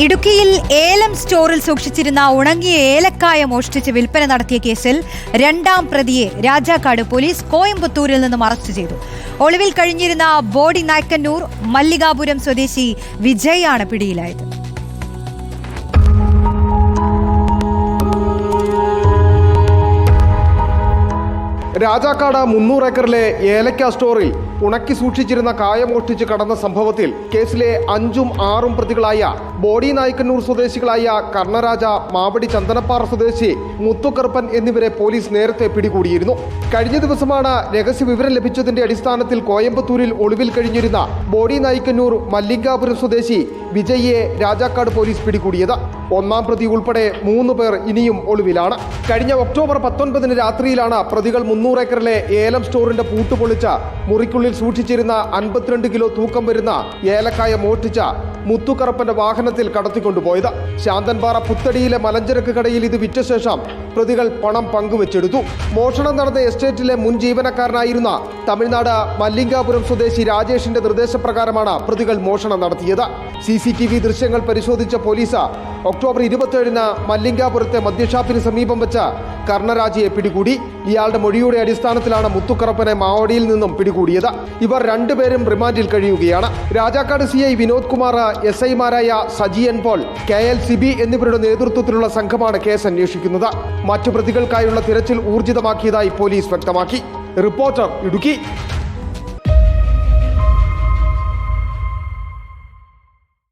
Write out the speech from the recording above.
ഇടുക്കിയിൽ ഏലം സ്റ്റോറിൽ സൂക്ഷിച്ചിരുന്ന ഉണങ്ങിയ ഏലക്കായ മോഷ്ടിച്ച് വിൽപ്പന നടത്തിയ കേസിൽ രണ്ടാം പ്രതിയെ രാജാക്കാട് പോലീസ് കോയമ്പത്തൂരിൽ നിന്നും അറസ്റ്റ് ചെയ്തു. ഒളിവിൽ കഴിഞ്ഞിരുന്ന ബോഡി നായ്ക്കന്നൂർ മല്ലികാപുരം സ്വദേശി വിജയ് ആണ് പിടിയിലായത്. രാജാക്കാട് മുന്നൂറ് ഏക്കറിലെ ഏലക്ക സ്റ്റോറിൽ ഉണക്കി സൂക്ഷിച്ചിരുന്ന കായ മോഷ്ടിച്ച് കടന്ന സംഭവത്തിൽ കേസിലെ അഞ്ചും ആറും പ്രതികളായ ബോഡി നായ്ക്കന്നൂർ സ്വദേശികളായ കർണരാജ മാവടി ചന്ദനപ്പാറ സ്വദേശി മുത്തുകറുപ്പൻ എന്നിവരെ പോലീസ് നേരത്തെ പിടികൂടിയിരുന്നു. കഴിഞ്ഞ ദിവസമാണ് രഹസ്യ വിവരം ലഭിച്ചതിന്റെ അടിസ്ഥാനത്തിൽ കോയമ്പത്തൂരിൽ ഒളിവിൽ കഴിഞ്ഞിരുന്ന ബോഡി നായ്ക്കന്നൂർ മല്ലികാപുരം സ്വദേശി വിജയിയെ രാജാക്കാട് പോലീസ് പിടികൂടിയത്. ഒന്നാം പ്രതി ഉൾപ്പെടെ മൂന്ന് പേർ ഇനിയും ഒളിവിലാണ്. കഴിഞ്ഞ ഒക്ടോബർ പത്തൊൻപതിന് രാത്രിയിലാണ് പ്രതികൾ മുന്നൂറ് ഏക്കറിലെ ഏലം സ്റ്റോറിന്റെ പൂട്ട് പൊളിച്ച മുറിക്കുള്ളിൽ സൂക്ഷിച്ചിരുന്ന അൻപത്തിരണ്ട് കിലോ തൂക്കം വരുന്ന ഏലക്കായ മോഷ്ടിച്ച മുത്തുകറപ്പന്റെ വാഹനത്തിൽ കടത്തിക്കൊണ്ടുപോയത്. ശാന്തൻപാറ പുത്തടിയിലെ മലഞ്ചരക്ക് കടയിൽ ഇത് വിറ്റ ശേഷം പ്രതികൾ പണം പങ്കുവെച്ചെടുത്തു. മോഷണം നടന്ന എസ്റ്റേറ്റിലെ മുൻ ജീവനക്കാരനായിരുന്ന തമിഴ്നാട് മല്ലിംഗാപുരം സ്വദേശി രാജേഷിന്റെ നിർദ്ദേശപ്രകാരമാണ് പ്രതികൾ മോഷണം നടത്തിയത്. സി സി ടി വി ദൃശ്യങ്ങൾ പരിശോധിച്ച പോലീസ് ഒക്ടോബർ ഇരുപത്തിയേഴിന് മല്ലിംഗാപുരത്തെ മദ്യഷാപ്പിന് സമീപം വെച്ച കർണരാജയെ പിടികൂടി. ഇയാളുടെ മൊഴിയുടെ അടിസ്ഥാനത്തിലാണ് മുത്തുക്കറപ്പനെ മാവടിയിൽ നിന്നും പിടികൂടിയത്. ഇവർ രണ്ടുപേരും റിമാൻഡിൽ കഴിയുകയാണ്. Rajakkad C I Vinod Kumar S ഐമാരായ Sajiyan Paul K L Sibi എന്നിവരുടെ നേതൃത്വത്തിലുള്ള സംഘമാണ് കേസ് അന്വേഷിക്കുന്നത്. മറ്റു പ്രതികൾക്കായുള്ള തിരച്ചിൽ ഊർജിതമാക്കിയതായി പോലീസ് വ്യക്തമാക്കി. റിപ്പോർട്ടർ ഇടുക്കി.